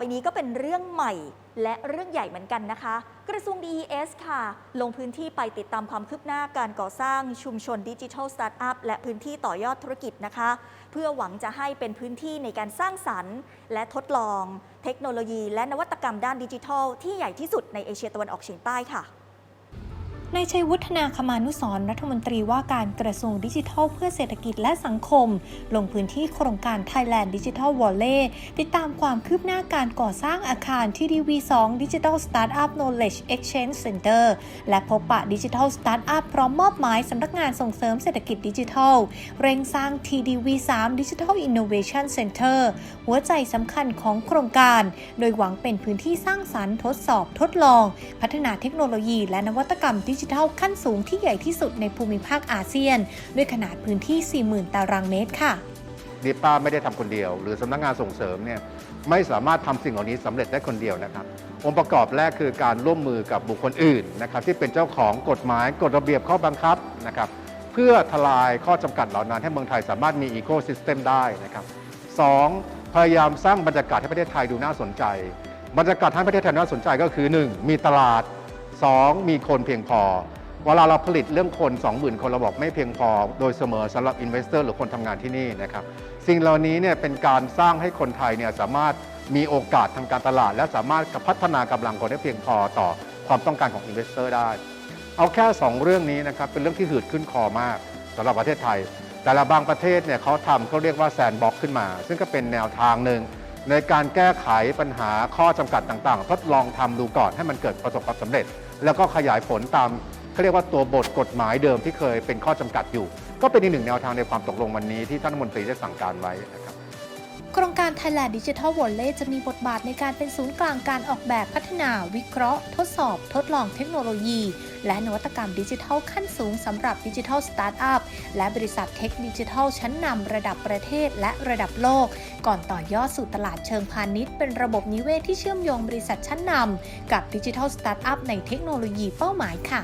ไปนี้ก็เป็นเรื่องใหม่และเรื่องใหญ่เหมือนกันนะคะ กระทรวง DES ค่ะ ลงพื้นที่ไปติดตามความคืบหน้าการก่อสร้างชุมชนดิจิทัลสตาร์ทอัพและพื้นที่ต่อยอดธุรกิจนะคะ เพื่อหวังจะให้เป็นพื้นที่ในการสร้างสรรค์ และทดลอง เทคโนโลยี และนวัตกรรมด้านดิจิทัล ที่ใหญ่ที่สุดในเอเชียตะวันออกเฉียงใต้ค่ะ นายชัยวุฒนาคมานุสรรัฐมนตรีว่าการกระทรวงดิจิทัล เพื่อเศรษฐกิจและสังคม ลงพื้นที่โครงการ Thailand Digital Valley ติดตามความคืบหน้าการก่อสร้างอาคารที่ดีวี2 Digital Startup Knowledge Exchange Center และพบปะดิจิทัลสตาร์ทอัพพร้อมมอบหมายสำนักงานส่งเสริมเศรษฐกิจดิจิทัล เร่งสร้าง TDV3 Digital Innovation Center หัวใจสำคัญของโครงการ โดยหวังเป็นพื้นที่สร้างสรรค์ทดสอบทดลอง พัฒนาเทคโนโลยีและนวัตกรรมดิจิทัลขั้นสูงที่ใหญ่ที่สุดในภูมิภาคอาเซียน ด้วยขนาดพื้นที่ 40,000 ตารางเมตรค่ะดิป้าไม่ได้ทำคนเดียว หรือสำนักงานส่งเสริมเนี่ยไม่สามารถทำสิ่งเหล่านี้สำเร็จได้คนเดียวนะครับ องค์ประกอบแรกคือการร่วมมือกับบุคคลอื่นนะครับที่เป็นเจ้าของกฎหมายกฎระเบียบข้อบังคับนะครับเพื่อทลายข้อจำกัดเหล่านั้นให้เมืองไทยสามารถมีอีโค y ิสเต็มได้นะครับสองพยายามสร้างบรรยากาศให้ประเทศไทยดูน่าสนใจ บรรยากาศให้ประเทศไทยน่าสนใจก็คือ 1. มีตลาด 2. มีคนเพียงพอ เวลาเราผลิตเรื่องคน 20,000 คนเราบอกไม่เพียงพอ โดยเสมอสำหรับอินเวสเตอร์หรือคนทำงานที่นี่นะครับ สิ่งเหล่านี้เนี่ยเป็นการสร้างให้คนไทยเนี่ยสามารถมีโอกาสทางการตลาด และสามารถพัฒนากำลังคนได้เพียงพอต่อความต้องการของอินเวสเตอร์ได้ เอาแค่ 2 เรื่องนี้นะครับเป็นเรื่องที่หืดขึ้นคอมากสำหรับประเทศไทย แต่ละบางประเทศเนี่ยเขาทำเขาเรียกว่าแซนบ็อกขึ้นมา ซึ่งก็เป็นแนวทางหนึ่งในการแก้ไขปัญหาข้อจำกัดต่างๆ ทดลองทำดูก่อนให้มันเกิดประสบความสำเร็จ แล้วก็ขยายผลตามเขาเรียกว่าตัวบทกฎหมายเดิมที่เคยเป็นข้อจำกัดอยู่ ก็เป็นอีกหนึ่งแนวทางในความตกลงวันนี้ที่ท่านรัฐมนตรีได้สั่งการไว้นะครับ โครงการ Thailand Digital Valley จะมีบทบาทในการเป็นศูนย์กลางการออกแบบพัฒนา วิเคราะห์ ทดสอบ ทดลองเทคโนโลยี และนวัตกรรมดิจิทัลขั้นสูงสำหรับดิจิทัลสตาร์ทอัพและบริษัทเทคดิจิทัลชั้นนำระดับประเทศและระดับโลก ก่อนต่อยอดสู่ตลาดเชิงพาณิชย์ เป็นระบบนิเวศที่เชื่อมโยงบริษัทชั้นนำกับดิจิทัลสตาร์ทอัพในเทคโนโลยีเป้าหมายค่ะ